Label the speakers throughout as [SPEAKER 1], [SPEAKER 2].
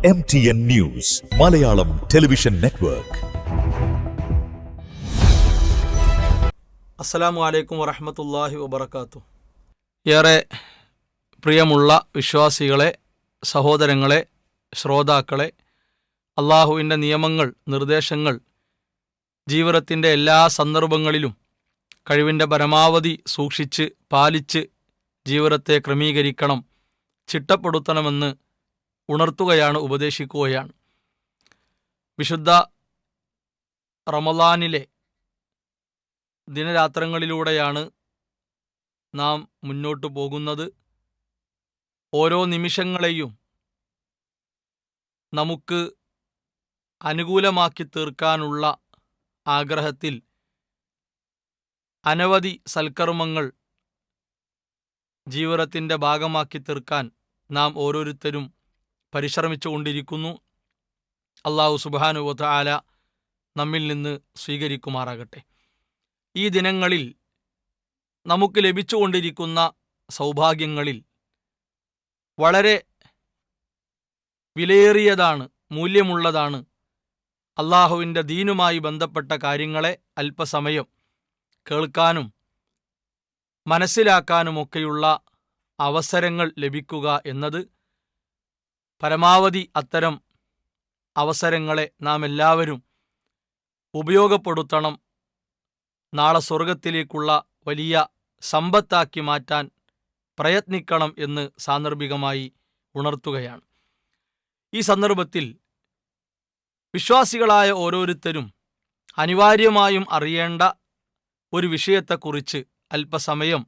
[SPEAKER 1] M T N news Malayalam television network
[SPEAKER 2] അസ്സലാമു അലൈക്കും വറഹമത്തല്ലാഹി വബർക്കാത്തു ഏറെ പ്രിയമുള്ള വിശ്വാസികളെ സഹോദരങ്ങളെ ശ്രോതാക്കളെ അള്ളാഹുവിന്റെ നിയമങ്ങൾ നിർദ്ദേശങ്ങൾ ജീവിതത്തിന്റെ എല്ലാ സന്ദർഭങ്ങളിലും കഴിവിന്റെ പരമാവധി സൂക്ഷിച്ച് പാലിച്ച് ജീവിതത്തെ ക്രമീകരിക്കണം ചിട്ടപ്പെടുത്തണമെന്ന് ഉണർത്തുകയാണ് ഉപദേശിക്കുകയാണ്. വിശുദ്ധ റമലാനിലെ ദിനരാത്രങ്ങളിലൂടെയാണ് നാം മുന്നോട്ടു പോകുന്നത്. ഓരോ നിമിഷങ്ങളെയും നമുക്ക് അനുകൂലമാക്കി തീർക്കാനുള്ള ആഗ്രഹത്തിൽ അനവധി സൽക്കർമ്മങ്ങൾ ജീവിതത്തിന്റെ ഭാഗമാക്കി തീർക്കാൻ നാം ഓരോരുത്തരും പരിശ്രമിച്ചുകൊണ്ടിരിക്കുന്നു. അള്ളാഹു സുബാനുവത്ത ആല നമ്മിൽ നിന്ന് സ്വീകരിക്കുമാറാകട്ടെ. ഈ ദിനങ്ങളിൽ നമുക്ക് ലഭിച്ചുകൊണ്ടിരിക്കുന്ന സൗഭാഗ്യങ്ങളിൽ വളരെ വിലയേറിയതാണ് മൂല്യമുള്ളതാണ് അള്ളാഹുവിന്റെ ദീനുമായി ബന്ധപ്പെട്ട കാര്യങ്ങളെ അല്പസമയം കേൾക്കാനും മനസ്സിലാക്കാനുമൊക്കെയുള്ള അവസരങ്ങൾ ലഭിക്കുക എന്നത് പരമാവധി അത്തരം അവസരങ്ങളെ നാം എല്ലാവരും ഉപയോഗപ്പെടുത്തണം. നാളെ സ്വർഗത്തിലേക്കുള്ള വലിയ സമ്പത്താക്കി മാറ്റാൻ പ്രയത്നിക്കണം എന്ന് സാന്ദർഭികമായി ഉണർത്തുകയാണ്. ഈ സന്ദർഭത്തിൽ വിശ്വാസികളായ ഓരോരുത്തരും അനിവാര്യമായും അറിയേണ്ട ഒരു വിഷയത്തെക്കുറിച്ച് അല്പസമയം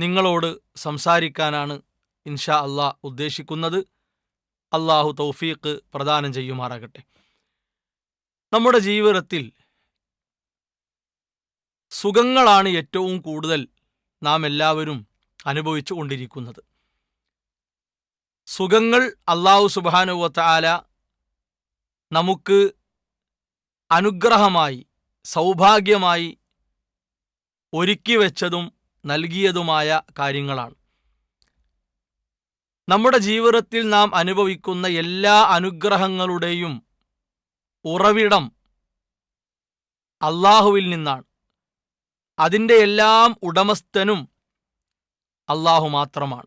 [SPEAKER 2] നിങ്ങളോട് സംസാരിക്കാനാണ് ഇൻഷാ അള്ളാഹ് ഉദ്ദേശിക്കുന്നത് അള്ളാഹു തൗഫീഖ് പ്രദാനം ചെയ്യുമാറാകട്ടെ. നമ്മുടെ ജീവിതത്തിൽ സുഖങ്ങളാണ് ഏറ്റവും കൂടുതൽ നാം എല്ലാവരും അനുഭവിച്ചു കൊണ്ടിരിക്കുന്നത്. സുഖങ്ങൾ അള്ളാഹു സുബാനുവത്ത ആല നമുക്ക് അനുഗ്രഹമായി സൗഭാഗ്യമായി ഒരുക്കി വെച്ചതും നൽകിയതുമായ കാര്യങ്ങളാണ്. നമ്മുടെ ജീവിതത്തിൽ നാം അനുഭവിക്കുന്ന എല്ലാ അനുഗ്രഹങ്ങളുടെയും ഉറവിടം അള്ളാഹുവിൽ നിന്നാണ്. അതിന്റെ എല്ലാം ഉടമസ്ഥനും അള്ളാഹു മാത്രമാണ്.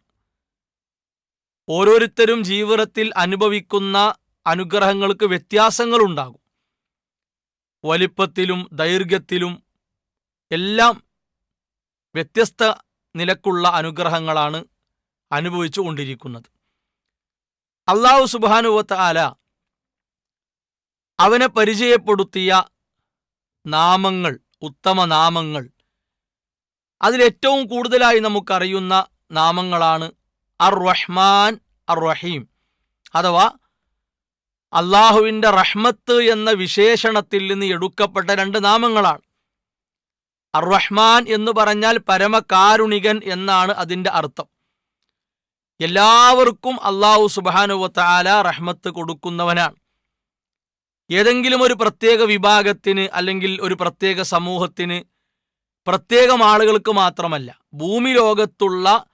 [SPEAKER 2] ഓരോരുത്തരും ജീവിതത്തിൽ അനുഭവിക്കുന്ന അനുഗ്രഹങ്ങൾക്ക് വ്യത്യാസങ്ങളുണ്ടാകും. വലിപ്പത്തിലും ദൈർഘ്യത്തിലും എല്ലാം വ്യത്യസ്ത നിലക്കുള്ള അനുഗ്രഹങ്ങളാണ് അനുഭവിച്ചു കൊണ്ടിരിക്കുന്നത് അള്ളാഹു സുബാനുവത്ത് ആല അവനെ പരിചയപ്പെടുത്തിയ നാമങ്ങൾ ഉത്തമ നാമങ്ങൾ അതിലേറ്റവും കൂടുതലായി നമുക്കറിയുന്ന നാമങ്ങളാണ് അർ റഹ്മാൻ അർ റഹീം അഥവാ അള്ളാഹുവിന്റെ റഹ്മത്ത് എന്ന വിശേഷണത്തിൽ നിന്ന് എടുക്കപ്പെട്ട രണ്ട് നാമങ്ങളാണ്. അർ റഹ്മാൻ എന്ന് പറഞ്ഞാൽ പരമകാരുണികൻ എന്നാണ് അതിന്റെ അർത്ഥം. എല്ലാവർക്കും അള്ളാഹു സുബാനുവത്താല റഹ്മത്ത് കൊടുക്കുന്നവനാണ്. ഏതെങ്കിലും ഒരു പ്രത്യേക വിഭാഗത്തിന് അല്ലെങ്കിൽ ഒരു പ്രത്യേക സമൂഹത്തിന് പ്രത്യേകം ആളുകൾക്ക് മാത്രമല്ല ഭൂമി ലോകത്തുള്ള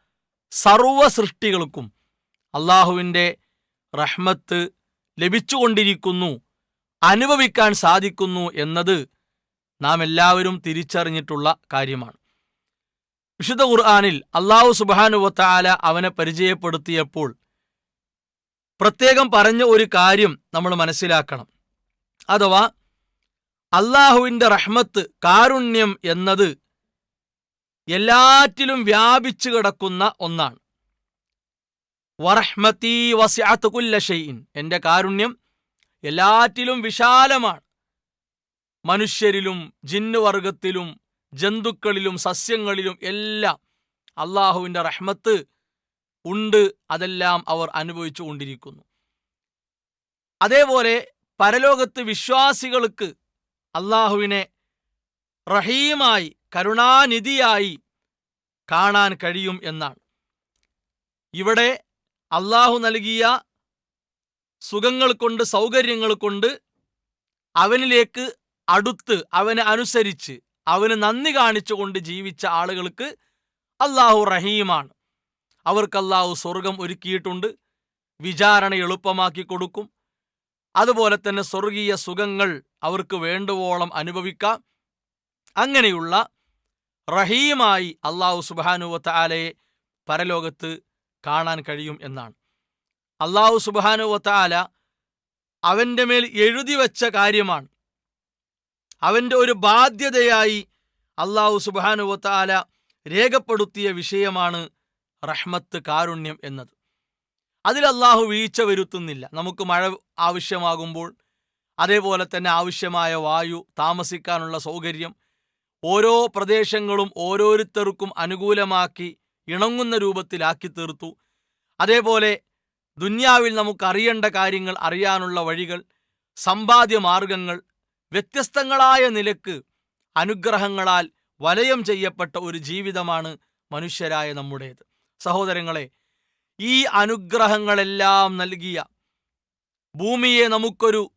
[SPEAKER 2] സർവ സൃഷ്ടികൾക്കും അള്ളാഹുവിന്റെ റഹ്മത്ത് ലഭിച്ചുകൊണ്ടിരിക്കുന്നു അനുഭവിക്കാൻ സാധിക്കുന്നു എന്നത് നാം എല്ലാവരും തിരിച്ചറിഞ്ഞിട്ടുള്ള കാര്യമാണ്. വിശുദ്ധ ഖുർആാനിൽ അള്ളാഹു സുബാനുവത്താല അവനെ പരിചയപ്പെടുത്തിയപ്പോൾ പ്രത്യേകം പറഞ്ഞ ഒരു കാര്യം നമ്മൾ മനസ്സിലാക്കണം. അഥവാ അള്ളാഹുവിന്റെ റഹ്മത്ത് കാരുണ്യം എന്നത് എല്ലാറ്റിലും വ്യാപിച്ചു കിടക്കുന്ന ഒന്നാണ്. വറഹ്മത്തി എന്റെ കാരുണ്യം എല്ലാറ്റിലും വിശാലമാണ്. മനുഷ്യരിലും ജിന്നുവർഗത്തിലും ജന്തുക്കളിലും സസ്യങ്ങളിലും എല്ലാം അള്ളാഹുവിന്റെ റഹ്മത്ത് ഉണ്ട്. അതെല്ലാം അവർ അനുഭവിച്ചു കൊണ്ടിരിക്കുന്നു. അതേപോലെ പരലോകത്ത് വിശ്വാസികൾക്ക് അള്ളാഹുവിനെ റഹീമായി കരുണാനിധിയായി കാണാൻ കഴിയും എന്നാണ്. ഇവിടെ അള്ളാഹു നൽകിയ സുഖങ്ങൾ കൊണ്ട് സൗകര്യങ്ങൾ കൊണ്ട് അവനിലേക്ക് അടുത്ത് അവനെ അനുസരിച്ച് അവന് നന്ദി കാണിച്ചുകൊണ്ട് ജീവിച്ച ആളുകൾക്ക് അള്ളാഹു റഹീമാണ്. അവർക്ക് അള്ളാഹു സ്വർഗം ഒരുക്കിയിട്ടുണ്ട്. വിചാരണ എളുപ്പമാക്കി കൊടുക്കും. അതുപോലെ തന്നെ സ്വർഗീയ സുഖങ്ങൾ അവർക്ക് വേണ്ടുവോളം അനുഭവിക്കാം. അങ്ങനെയുള്ള റഹീമായി അള്ളാഹു സുബാനുവത്ത ആലയെ പരലോകത്ത് കാണാൻ കഴിയും എന്നാണ്. അള്ളാഹു സുബാനുവത്ത ആല അവന്റെ മേൽ എഴുതി വച്ച കാര്യമാണ്. അവന്റെ ഒരു ബാധ്യതയായി അള്ളാഹു സുബാനുവത്താല രേഖപ്പെടുത്തിയ വിഷയമാണ് റഹ്മത്ത് കാരുണ്യം എന്നത്. അതിൽ അള്ളാഹു വീഴ്ച വരുത്തുന്നില്ല. നമുക്ക് മഴ ആവശ്യമാകുമ്പോൾ അതേപോലെ തന്നെ ആവശ്യമായ വായു താമസിക്കാനുള്ള സൗകര്യം ഓരോ പ്രദേശങ്ങളും ഓരോരുത്തർക്കും അനുകൂലമാക്കി ഇണങ്ങുന്ന രൂപത്തിലാക്കി തീർത്തു. അതേപോലെ ദുന്യാവിൽ നമുക്ക് അറിയേണ്ട കാര്യങ്ങൾ അറിയാനുള്ള വഴികൾ സമ്പാദ്യ മാർഗങ്ങൾ വ്യത്യസ്തങ്ങളായ നിലയ്ക്ക് അനുഗ്രഹങ്ങളാൽ വലയം ചെയ്യപ്പെട്ട ഒരു ജീവിതമാണ് മനുഷ്യരായ നമ്മുടേത്. സഹോദരങ്ങളെ ഈ അനുഗ്രഹങ്ങളെല്ലാം നൽകിയ ഭൂമിയെ നമുക്കൊരു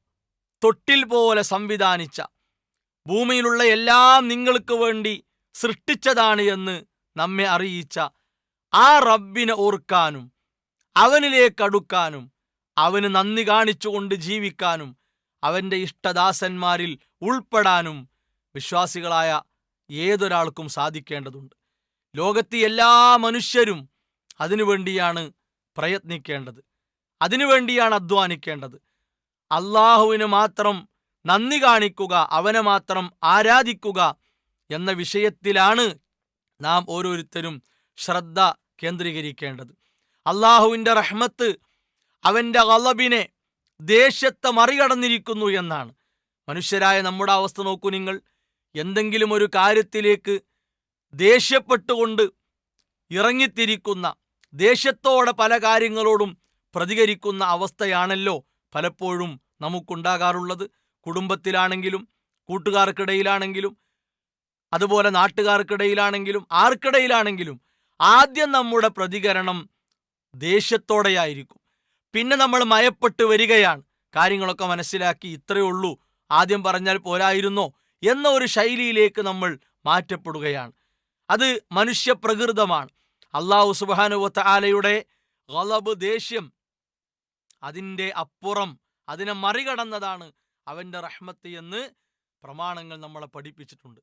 [SPEAKER 2] തൊട്ടിൽ പോലെ സംവിധാനിച്ച ഭൂമിയിലുള്ള എല്ലാം നിങ്ങൾക്ക് വേണ്ടി സൃഷ്ടിച്ചതാണ് എന്ന് നമ്മെ അറിയിച്ച ആ റബ്ബിനെ ഓർക്കാനും അവനിലേക്ക് അടുക്കാനും അവന് നന്ദി കാണിച്ചുകൊണ്ട് ജീവിക്കാനും അവന്റെ ഇഷ്ടദാസന്മാരിൽ ഉൾപ്പെടാനും വിശ്വാസികളായ ഏതൊരാൾക്കും സാധിക്കേണ്ടതുണ്ട്. ലോകത്തെ എല്ലാ മനുഷ്യരും അതിനുവേണ്ടിയാണ് പ്രയത്നിക്കേണ്ടത്. അതിനുവേണ്ടിയാണ് അധ്വാനിക്കേണ്ടത്. അള്ളാഹുവിന് മാത്രം നന്ദി കാണിക്കുക അവനെ മാത്രം ആരാധിക്കുക എന്ന വിഷയത്തിലാണ് നാം ഓരോരുത്തരും ശ്രദ്ധ കേന്ദ്രീകരിക്കേണ്ടത്. അള്ളാഹുവിന്റെ റഹ്മത്ത് അവന്റെ അളബിനെ ദേഷ്യത്തെ മറികടന്നിരിക്കുന്നു എന്നാണ്. മനുഷ്യരായ നമ്മുടെ അവസ്ഥ നോക്കൂ നിങ്ങൾ. എന്തെങ്കിലും ഒരു കാര്യത്തിലേക്ക് ദേഷ്യപ്പെട്ടുകൊണ്ട് ഇറങ്ങിത്തിരിക്കുന്ന ദേഷ്യത്തോടെ പല കാര്യങ്ങളോടും പ്രതികരിക്കുന്ന അവസ്ഥയാണല്ലോ പലപ്പോഴും നമുക്കുണ്ടാകാറുള്ളത്. കുടുംബത്തിലാണെങ്കിലും കൂട്ടുകാർക്കിടയിലാണെങ്കിലും അതുപോലെ നാട്ടുകാർക്കിടയിലാണെങ്കിലും ആർക്കിടയിലാണെങ്കിലും ആദ്യം നമ്മുടെ പ്രതികരണം ദേഷ്യത്തോടെയായിരിക്കും. പിന്നെ നമ്മൾ മയപ്പെട്ട് വരികയാണ്. കാര്യങ്ങളൊക്കെ മനസ്സിലാക്കി ഇത്രയേ ഉള്ളൂ. ആദ്യം പറഞ്ഞാൽ പോരായിരുന്നോ എന്ന ഒരു ശൈലിയിലേക്ക് നമ്മൾ മാറ്റപ്പെടുകയാണ്. അത് മനുഷ്യപ്രകൃതമാണ്. അള്ളാഹു സുബാനുവത്ത ആലയുടെ ഗലബ് ദേഷ്യം അതിന്റെ അപ്പുറം അതിനെ മറികടന്നതാണ് അവന്റെ റഹ്മത്ത് എന്ന് പ്രമാണങ്ങൾ നമ്മളെ പഠിപ്പിച്ചിട്ടുണ്ട്.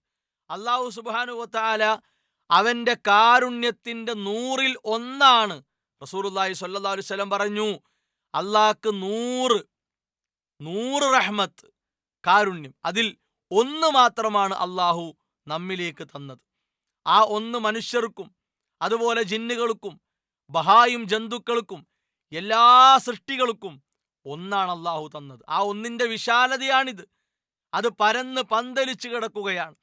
[SPEAKER 2] അള്ളാഹു സുബാനുവത്ത ആല അവന്റെ കാരുണ്യത്തിന്റെ നൂറിൽ ഒന്നാണ്. റസൂറുല്ലാഹി സ്വല്ലല്ലാഹു അലൈഹി വസല്ലം പറഞ്ഞു അള്ളാഹ്ക്ക് നൂറ് നൂറ് റഹ്മത്ത് കാരുണ്യം. അതിൽ ഒന്ന് മാത്രമാണ് അള്ളാഹു നമ്മിലേക്ക് തന്നത്. ആ ഒന്ന് മനുഷ്യർക്കും അതുപോലെ ജിന്നുകൾക്കും ബഹായും ജന്തുക്കൾക്കും എല്ലാ സൃഷ്ടികൾക്കും ഒന്നാണ് അള്ളാഹു തന്നത്. ആ ഒന്നിന്റെ വിശാലതയാണിത്. അത് പരന്ന് പന്തലിച്ച് കിടക്കുകയാണ്.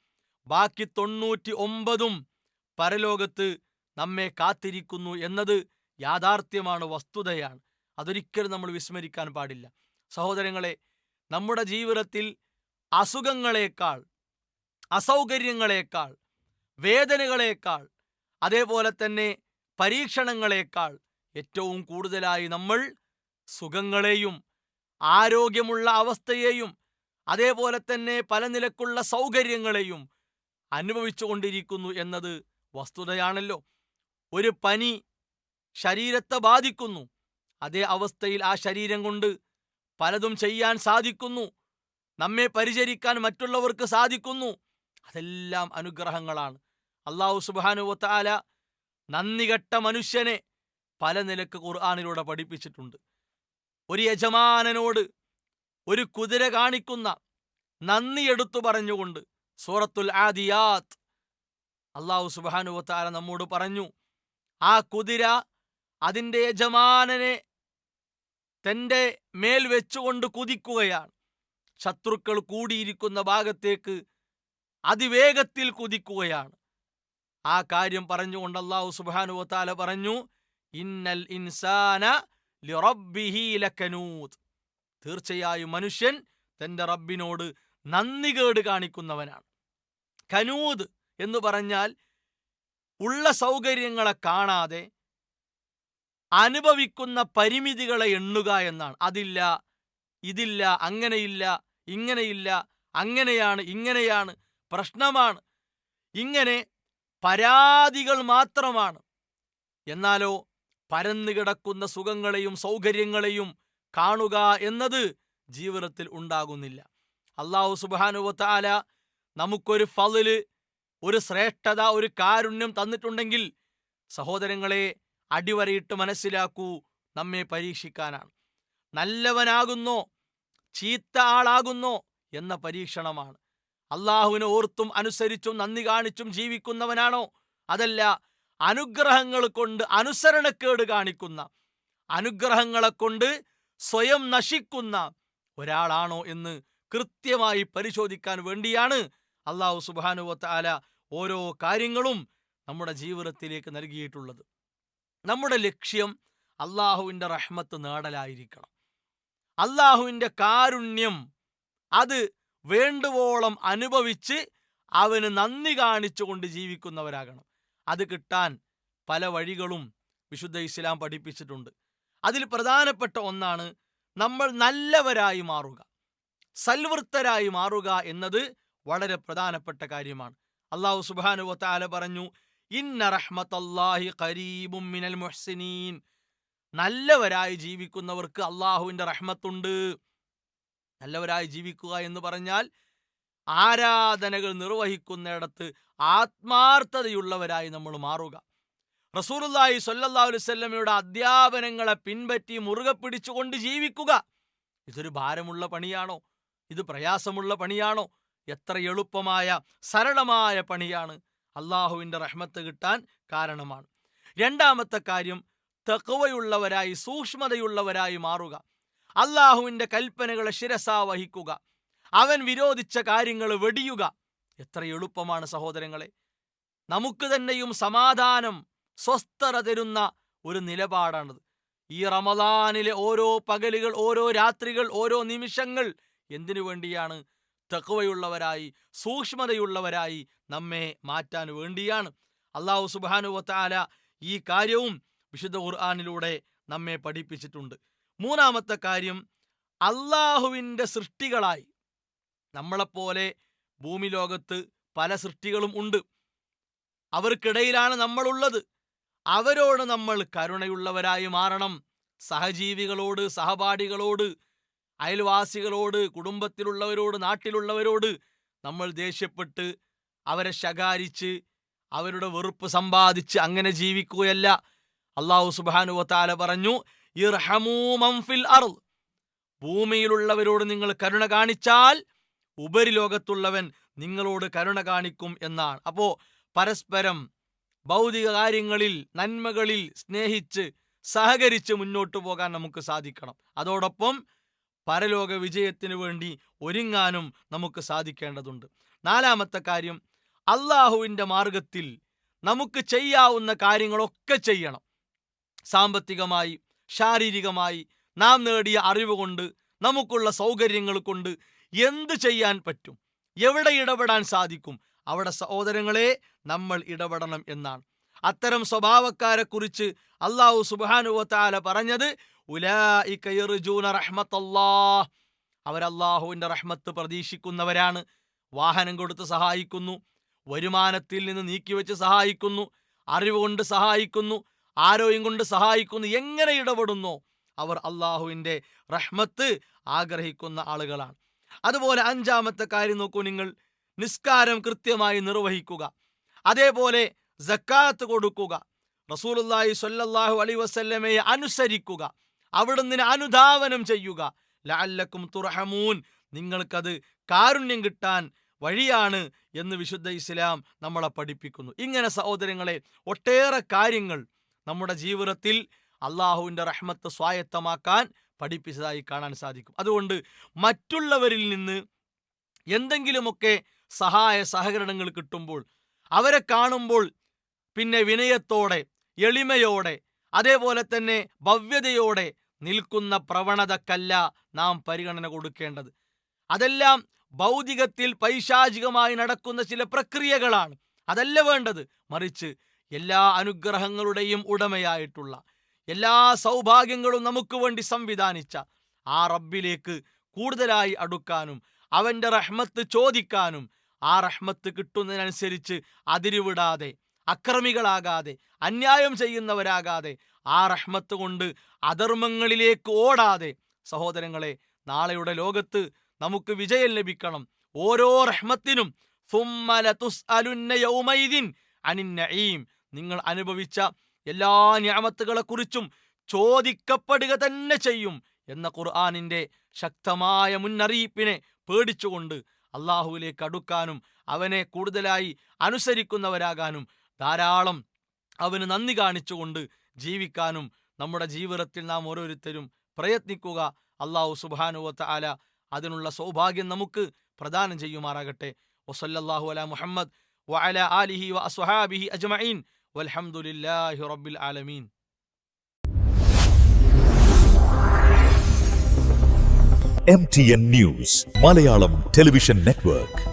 [SPEAKER 2] ബാക്കി തൊണ്ണൂറ്റി ഒമ്പതും പരലോകത്ത് നമ്മെ കാത്തിരിക്കുന്നു എന്നത് യാഥാർത്ഥ്യമാണ് വസ്തുതയാണ്. അതൊരിക്കലും നമ്മൾ വിസ്മരിക്കാൻ പാടില്ല. സഹോദരങ്ങളെ നമ്മുടെ ജീവിതത്തിൽ അസുഖങ്ങളേക്കാൾ അസൗകര്യങ്ങളേക്കാൾ വേദനകളേക്കാൾ അതേപോലെ തന്നെ പരീക്ഷണങ്ങളേക്കാൾ ഏറ്റവും കൂടുതലായി നമ്മൾ സുഖങ്ങളെയും ആരോഗ്യമുള്ള അവസ്ഥയെയും അതേപോലെ തന്നെ പല നിലക്കുള്ള സൗകര്യങ്ങളെയും അനുഭവിച്ചുകൊണ്ടിരിക്കുന്നു എന്നത് വസ്തുതയാണല്ലോ. ഒരു പനി ശരീരത്തെ ബാധിക്കുന്നു. അതേ അവസ്ഥയിൽ ആ ശരീരം കൊണ്ട് പലതും ചെയ്യാൻ സാധിക്കുന്നു. നമ്മെ പരിചരിക്കാൻ മറ്റുള്ളവർക്ക് സാധിക്കുന്നു. അതെല്ലാം അനുഗ്രഹങ്ങളാണ്. അള്ളാഹു സുബാനുവത്താല നന്ദി കെട്ട മനുഷ്യനെ പല നിലയ്ക്ക് ഖുർആാനിലൂടെ പഠിപ്പിച്ചിട്ടുണ്ട്. ഒരു യജമാനനോട് ഒരു കുതിര കാണിക്കുന്ന നന്ദി എടുത്തു പറഞ്ഞുകൊണ്ട് സൂറത്തുൽ ആദിയാത്ത് അള്ളാഹു സുബാനുവത്താല നമ്മോട് പറഞ്ഞു ആ കുതിര അതിന്റെ യജമാനനെ തന്റെ മേൽ വെച്ചുകൊണ്ട് കുതിക്കുകയാണ്. ശത്രുക്കൾ കൂടിയിരിക്കുന്ന ഭാഗത്തേക്ക് അതിവേഗത്തിൽ കുതിക്കുകയാണ്. ആ കാര്യം പറഞ്ഞുകൊണ്ട് അള്ളാഹു സുബാനുവത്താല പറഞ്ഞു ഇന്നൽ ഇൻസാന ലിറബ്ബിഹി ലക്കനൂത് തീർച്ചയായും മനുഷ്യൻ തന്റെ റബ്ബിനോട് നന്ദികേട് കാണിക്കുന്നവനാണ്. കനൂത് എന്ന് പറഞ്ഞാൽ ഉള്ള സൗകര്യങ്ങളെ കാണാതെ അനുഭവിക്കുന്ന പരിമിതികളെ എണ്ണുക എന്നാണ്. അതില്ല ഇതില്ല അങ്ങനെയില്ല ഇങ്ങനെയില്ല അങ്ങനെയാണ് ഇങ്ങനെയാണ് പ്രശ്നമാണ്. ഇങ്ങനെ പരാതികൾ മാത്രമാണ്. എന്നാലോ പരന്നു കിടക്കുന്ന സുഖങ്ങളെയും സൗകര്യങ്ങളെയും കാണുക എന്നത് ജീവിതത്തിൽ ഉണ്ടാകുന്നില്ല. അള്ളാഹു സുബാനുവത്താല നമുക്കൊരു ഫതിൽ ഒരു ശ്രേഷ്ഠത ഒരു കാരുണ്യം തന്നിട്ടുണ്ടെങ്കിൽ സഹോദരങ്ങളെ അടിവരയിട്ട് മനസ്സിലാക്കൂ നമ്മെ പരീക്ഷിക്കാനാണ്. നല്ലവനാകുന്നോ ചീത്ത ആളാകുന്നോ എന്ന പരീക്ഷണമാണ്. അള്ളാഹുവിനെ ഓർത്തും അനുസരിച്ചും നന്ദി കാണിച്ചും ജീവിക്കുന്നവനാണോ? അതല്ല അനുഗ്രഹങ്ങൾ കൊണ്ട് അനുസരണക്കേട് കാണിക്കുന്ന അനുഗ്രഹങ്ങളെ കൊണ്ട് സ്വയം നശിക്കുന്ന ഒരാളാണോ എന്ന് കൃത്യമായി പരിശോധിക്കാൻ വേണ്ടിയാണ് അള്ളാഹു സുബാനുവത്താല ഓരോ കാര്യങ്ങളും നമ്മുടെ ജീവിതത്തിലേക്ക് നൽകിയിട്ടുള്ളത്. നമ്മുടെ ലക്ഷ്യം അള്ളാഹുവിന്റെ റഹ്മത്ത് നേടലായിരിക്കണം. അള്ളാഹുവിന്റെ കാരുണ്യം അത് വേണ്ടുവോളം അനുഭവിച്ച് അവന് നന്ദി കാണിച്ചുകൊണ്ട് ജീവിക്കുന്നവരാകണം. അത് കിട്ടാൻ പല വഴികളും വിശുദ്ധ ഇസ്ലാം പഠിപ്പിച്ചിട്ടുണ്ട്. അതിൽ പ്രധാനപ്പെട്ട ഒന്നാണ് നമ്മൾ നല്ലവരായി മാറുക. സൽവൃത്തരായി മാറുക എന്നത് വളരെ പ്രധാനപ്പെട്ട കാര്യമാണ്. അള്ളാഹു സുബാനുഭത്താല താല പറഞ്ഞു ഇന്ന മിനൽ മുഹ്സിനീൻ. നല്ലവരായി ജീവിക്കുന്നവർക്ക് അള്ളാഹുവിന്റെ റഹ്മത്തുണ്ട്. നല്ലവരായി ജീവിക്കുക എന്ന് പറഞ്ഞാൽ ആരാധനകൾ നിർവഹിക്കുന്നിടത്ത് ആത്മാർത്ഥതയുള്ളവരായി നമ്മൾ മാറുക. റസൂലുല്ലാഹി സ്വല്ലല്ലാഹു അലൈഹി വസല്ലമയുടെ അധ്യാപനങ്ങളെ പിൻപറ്റി മുറുകെ പിടിച്ചുകൊണ്ട് ജീവിക്കുക. ഇതൊരു ഭാരമുള്ള പണിയാണോ? ഇത് പ്രയാസമുള്ള പണിയാണോ? എത്ര എളുപ്പമായ സരളമായ പണിയാണ്. അള്ളാഹുവിന്റെ റഹ്മത്ത് കിട്ടാൻ കാരണമാണ്. രണ്ടാമത്തെ കാര്യം തെക്കുവയുള്ളവരായി സൂക്ഷ്മതയുള്ളവരായി മാറുക. അള്ളാഹുവിന്റെ കൽപ്പനകളെ ശിരസാ വഹിക്കുക. അവൻ വിരോധിച്ച കാര്യങ്ങൾ വെടിയുക. എത്ര എളുപ്പമാണ് സഹോദരങ്ങളെ. നമുക്ക് തന്നെയും സമാധാനം സ്വസ്ഥത തരുന്ന ഒരു നിലപാടാണത്. ഈ റമദാനിലെ ഓരോ പകലുകൾ ഓരോ രാത്രികൾ ഓരോ നിമിഷങ്ങൾ എന്തിനു വേണ്ടിയാണ് തെക്കുവയുള്ളവരായി സൂക്ഷ്മതയുള്ളവരായി നമ്മെ മാറ്റാൻ വേണ്ടിയാണ്. അള്ളാഹു സുബാനുവത്താല ഈ കാര്യവും വിശുദ്ധ ഖുർആാനിലൂടെ നമ്മെ പഠിപ്പിച്ചിട്ടുണ്ട്. മൂന്നാമത്തെ കാര്യം അള്ളാഹുവിന്റെ സൃഷ്ടികളായി. നമ്മളെപ്പോലെ ഭൂമി ലോകത്ത് പല സൃഷ്ടികളും ഉണ്ട്. അവർക്കിടയിലാണ് നമ്മളുള്ളത്. അവരോട് നമ്മൾ കരുണയുള്ളവരായി മാറണം. സഹജീവികളോട് സഹപാഠികളോട് അയൽവാസികളോട് കുടുംബത്തിലുള്ളവരോട് നാട്ടിലുള്ളവരോട് നമ്മൾ ദേഷ്യപ്പെട്ട് അവരെ ശകാരിച്ച് അവരുടെ വെറുപ്പ് സമ്പാദിച്ച് അങ്ങനെ ജീവിക്കുകയല്ല. അള്ളാഹു സുബാനുവത്താല പറഞ്ഞു ഇർഹമൂ മംഫിൽ അർൾ ഭൂമിയിലുള്ളവരോട് നിങ്ങൾ കരുണ കാണിച്ചാൽ ഉപരിലോകത്തുള്ളവൻ നിങ്ങളോട് കരുണ കാണിക്കും എന്നാണ്. അപ്പോൾ പരസ്പരം ഭൗതിക കാര്യങ്ങളിൽ നന്മകളിൽ സ്നേഹിച്ച് സഹകരിച്ച് മുന്നോട്ട് പോകാൻ നമുക്ക് സാധിക്കണം. അതോടൊപ്പം പരലോക വിജയത്തിനു വേണ്ടി ഒരുങ്ങാനും നമുക്ക് സാധിക്കേണ്ടതുണ്ട്. നാലാമത്തെ കാര്യം അള്ളാഹുവിന്റെ മാർഗത്തിൽ നമുക്ക് ചെയ്യാവുന്ന കാര്യങ്ങളൊക്കെ ചെയ്യണം. സാമ്പത്തികമായി ശാരീരികമായി നാം നേടിയ അറിവ് കൊണ്ട് നമുക്കുള്ള സൗകര്യങ്ങൾ കൊണ്ട് എന്ത് ചെയ്യാൻ പറ്റും? എവിടെ ഇടപെടാൻ സാധിക്കും? അവിടെ സഹോദരങ്ങളെ നമ്മൾ ഇടപെടണം എന്നാണ്. അത്തരം സ്വഭാവക്കാരെ കുറിച്ച് അള്ളാഹു സുബാനുവത്താല പറഞ്ഞത് അവരല്ലാഹുവിന്റെ റഹ്മത്ത് പ്രതീക്ഷിക്കുന്നവരാണ്. വാഹനം കൊടുത്ത് സഹായിക്കുന്നു. വരുമാനത്തിൽ നിന്ന് നീക്കി വെച്ച് സഹായിക്കുന്നു. അറിവ് കൊണ്ട് സഹായിക്കുന്നു. ആരോഗ്യം കൊണ്ട് സഹായിക്കുന്നു. എങ്ങനെ ഇടപെടുന്നോ അവർ അള്ളാഹുവിന്റെ റഹ്മത്ത് ആഗ്രഹിക്കുന്ന ആളുകളാണ്. അതുപോലെ അഞ്ചാമത്തെ കാര്യം നോക്കൂ നിങ്ങൾ. നിസ്കാരം കൃത്യമായി നിർവഹിക്കുക. അതേപോലെ ജക്കാത്ത് കൊടുക്കുക. റസൂലുള്ളാഹി സ്വല്ലല്ലാഹു അലൈഹി വസല്ലമയെ അനുസരിക്കുക. അവിടുന്ന് അനുധാവനം ചെയ്യുക. ലഅല്ലക്കും തുറഹമൂൻ നിങ്ങൾക്കത് കാരുണ്യം കിട്ടാൻ വഴിയാണ് എന്ന് വിശുദ്ധ ഇസ്ലാം നമ്മളെ പഠിപ്പിക്കുന്നു. ഇങ്ങനെ സഹോദരങ്ങളെ ഒട്ടേറെ കാര്യങ്ങൾ നമ്മുടെ ജീവിതത്തിൽ അള്ളാഹുവിന്റെ റഹ്മത്ത് സ്വായത്തമാക്കാൻ പഠിപ്പിച്ചതായി കാണാൻ സാധിക്കും. അതുകൊണ്ട് മറ്റുള്ളവരിൽ നിന്ന് എന്തെങ്കിലുമൊക്കെ സഹായ സഹകരണങ്ങൾ കിട്ടുമ്പോൾ അവരെ കാണുമ്പോൾ പിന്നെ വിനയത്തോടെ എളിമയോടെ അതേപോലെ തന്നെ ഭവ്യതയോടെ നിൽക്കുന്ന പ്രവണതക്കല്ല നാം പരിഗണന കൊടുക്കേണ്ടത്. അതെല്ലാം ഭൗതികത്തിൽ പൈശാചികമായി നടക്കുന്ന ചില പ്രക്രിയകളാണ്. അതല്ല വേണ്ടത്. മറിച്ച് എല്ലാ അനുഗ്രഹങ്ങളുടെയും ഉടമയായിട്ടുള്ള എല്ലാ സൗഭാഗ്യങ്ങളും നമുക്ക് വേണ്ടി സംവിധാനിച്ച ആ റബ്ബിലേക്ക് കൂടുതലായി അടുക്കാനും അവന്റെ റഹ്മത്ത് ചോദിക്കാനും ആ റഹ്മത്ത് കിട്ടുന്നതിനനുസരിച്ച് അതിരുവിടാതെ അക്രമികളാകാതെ അന്യായം ചെയ്യുന്നവരാകാതെ ആ റഹ്മത്ത് കൊണ്ട് അധർമ്മങ്ങളിലേക്ക് ഓടാതെ സഹോദരങ്ങളെ നാളെയുടെ ലോകത്ത് നമുക്ക് വിജയം ലഭിക്കണം. ഓരോ റഹ്മത്തിനും നിങ്ങൾ അനുഭവിച്ച എല്ലാ ഞാമത്തുകളെക്കുറിച്ചും ചോദിക്കപ്പെടുക തന്നെ ചെയ്യും എന്ന ഖുർആാനിന്റെ ശക്തമായ മുന്നറിയിപ്പിനെ പേടിച്ചുകൊണ്ട് അള്ളാഹുവിലേക്ക് അടുക്കാനും അവനെ കൂടുതലായി അനുസരിക്കുന്നവരാകാനും ധാരാളം അവന് നന്ദി കാണിച്ചുകൊണ്ട് ജീവിക്കാനും നമ്മുടെ ജീവിതത്തിൽ നാം ഓരോരുത്തരും പ്രയത്നിക്കുക. അള്ളാഹു സുബാനുവത്ത ആല അതിനുള്ള സൗഭാഗ്യം നമുക്ക് പ്രദാനം ചെയ്യുമാറാകട്ടെ. വസല്ലല്ലാഹു അല മുഹമ്മദ് വഅല ആലിഹി വ അസ്ഹാബിഹി അജ്മഈൻ. വൽഹംദുലില്ലാഹി റബ്ബിൽ ആലമീൻ.
[SPEAKER 1] M T N news Malayalam television network